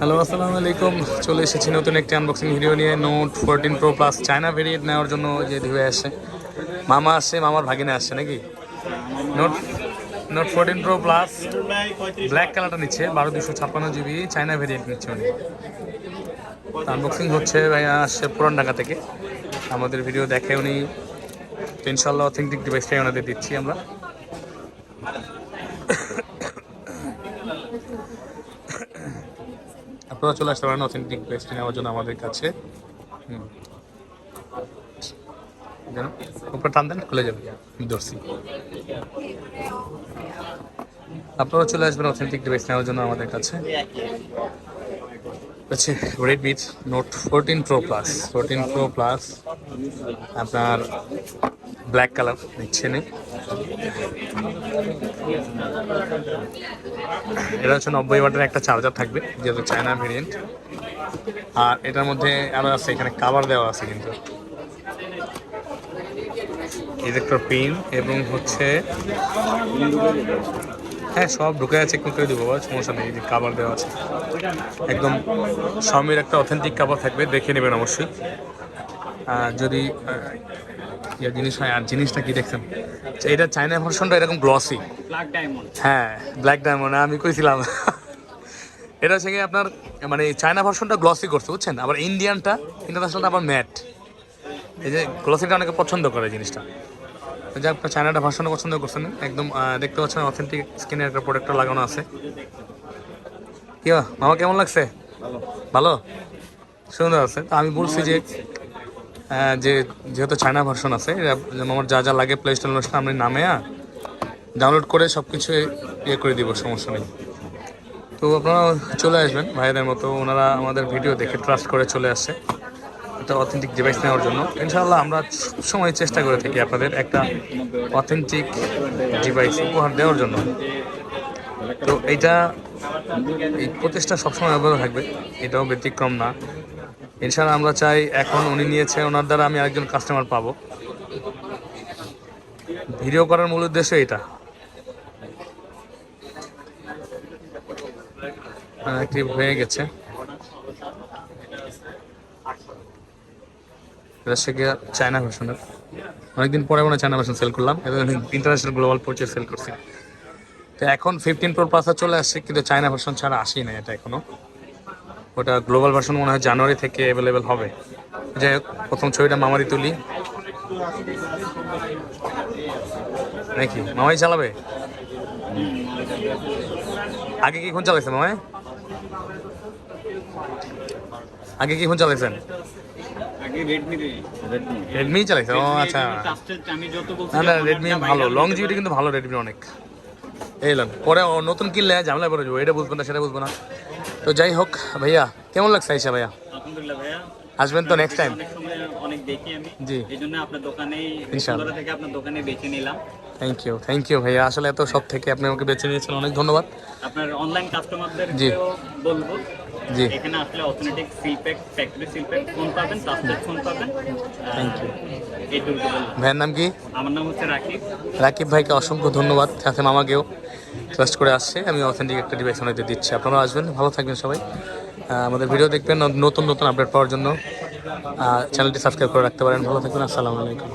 Hello, আসসালামু আলাইকুম। চলে এসেছি নতুন একটি আনবক্সিং ভিডিও নিয়ে। Note fourteen Pro Plus China variant নেওয়ার জন্য যে ধুয়ে আসে মামা আসছে, মামার ভাগিনে আসছে নাকি? Note Note fourteen Pro Plus black কালারটা নিচ্ছে, বারো দুশো ছাপ্পান্ন জিবি চায়না ভেরিয়েন্ট নিচ্ছে উনি। আনবক্সিং হচ্ছে ভাইয়া আসছে পুরান ঢাকা থেকে। আমাদের ভিডিও দেখে উনি ইনশাল্লাহ অথেন্টিক ডিভাইসটাই ওনাদের দিচ্ছি আমরা। আপনারা চলে আসতে পারেন অথেন্টিক বেস্ট নেওয়ার জন্য আমাদের কাছে। উপরে টান দেন, খুলে যাবে। ধরছি। আপনারা চলে আসবেন অথেন্টিক ড্রেস নেওয়ার জন্য আমাদের কাছে। হচ্ছে Redmi Note fourteen Pro Plus fourteen Pro Plus আপনার ব্ল্যাক কালার নিচ্ছে এটা হচ্ছে নব্বই ওয়াটের একটা চার্জার থাকবে, যেহেতু চায়না ভেরিয়েন্ট আর এটার মধ্যে আরও আছে, এখানে কাভার দেওয়া আছে কিন্তু। ইলেকট্রো পিন এবং হচ্ছে হ্যাঁ সব ঢুকে আছে একটু করে দেবো সমস্যা নেই কাভার দেওয়া আছে। একদম সমের একটা অথেন্টিক কাভার থাকবে দেখে নেবেন অবশ্যই। আর যদি ইয়ে জিনিস হয় আর জিনিসটা কি দেখছেন? আচ্ছা, এটা চায়না ভার্সনটা এরকম গ্লসি ব্ল্যাক ডায়মন্ড হ্যাঁ ব্ল্যাক ডায়মন্ড আমি কইছিলাম। এটা হচ্ছে আপনার মানে চায়না ভার্সনটা গ্লসি করছে বুঝছেন? আবার ইন্ডিয়ানটা ইন্টারন্যাশনালটা আবার ম্যাট এই যে গ্লসিটা অনেকে পছন্দ করে জিনিসটা। যাই হোক, আপনার চায়নাটা ভার্সনটা পছন্দ করছেন। একদম দেখতে পাচ্ছেন অথেন্টিক স্কিনের একটা প্রোডাক্টটা লাগানো আছে। কি মামা কেমন লাগছে? ভালো। সুন্দর আছে। তো আমি বলছি যে যে যেহেতু চায়না ভার্সন আছে আমার যা যা লাগে প্লে স্টোর আমি নামে ডাউনলোড করে সব কিছু ইয়ে করে দিব সমস্যা নেই। তো আপনারা চলে আসবেন ভাইদের মতো। ওনারা আমাদের ভিডিও দেখে ট্রাস্ট করে চলে আসছে। একটা অথেন্টিক ডিভাইস নেওয়ার জন্য। ইনশাআল্লাহ আমরা সময় চেষ্টা করে থাকি আপনাদের একটা অথেন্টিক ডিভাইস উপহার দেওয়ার জন্য। তো এইটা এই প্রচেষ্টা সবসময় অব্যাহত থাকবে, এটাও ব্যতিক্রম না। ইনশাআল্লাহ আমরা চাই এখন উনি নিয়েছে, ওনার দ্বারা আমি আরেকজন কাস্টমার পাবো। ভিডিও করার মূল উদ্দেশ্য এটা ক্লিপ হয়ে গেছে। হচ্ছে গিয়ে চায়না ভার্সনের অনেকদিন পরে মনে চায়না ভার্সন সেল করলাম। এটা ইন্টারন্যাশনাল গ্লোবাল পর্যায়ে সেল করছি। তো এখন ফিফটিন প্রো প্লাস চলে আসছে, কিন্তু চায়না ভার্সন ছাড়া আসেই না এটা এখনও। ওটা গ্লোবাল ভার্সন মনে হয় জানুয়ারি থেকে অ্যাভেলেবেল হবে। যাই হোক, প্রথম ছবিটা মামারি তুলি। নাকি? মামাই চালাবে? আগে কি ফোন চালাইছেন মামাই? আগে কি ফোন চালাইছেন? রেডমি রেডমি ও আচ্ছা। আমি না না রেডমি ভালো। লং জিবিটি কিন্তু ভালো রেডমি অনেক। এই পরে ও নতুন কিনলে ঝামেলা পড়ে যাব। এটা বুঝব না সেটা বুঝব না। তো যাই হোক ভাইয়া কেমন লাগছে আইসা ভাইয়া? আলহামদুলিল্লাহ ভাইয়া। আসবেন তো নেক্সট টাইম অনেক দেখি আমি। জি। এই জন্য আপনার দোকানেই ইনশাআল্লাহ। থেকে আপনার দোকানে বেছে নিলাম। থ্যাংক ইউ থ্যাংক ইউ ভাইয়া। আসলে এত সব থেকে আপনি আমাকে বেছে নিয়েছেন অনেক ধন্যবাদ। আপনার অনলাইন কাস্টমারদের জি। বলব জি। এখানে আসলে authentic seal pack factory seal pack phone পাবেন ট্রাস্টেড ফোন পাবেন। থ্যাংক ইউ এইটুকু ভাইয়ের নাম কি? আমার নাম হচ্ছে রাকিব। রাকিব ভাইকে অসংখ্য ধন্যবাদ। সাথে মামাকেও ট্রাস্ট করে আসছে। আমি অথেন্টিক একটা ডিভাইস ওনাদের দিচ্ছি। আপনারাও আসবেন। ভালো থাকবেন সবাই। আমাদের ভিডিও দেখবেন নতুন নতুন আপডেট পাওয়ার জন্য। চ্যানেলটি সাবস্ক্রাইব করে রাখতে পারেন। ভালো থাকবেন, আসসালামু আলাইকুম।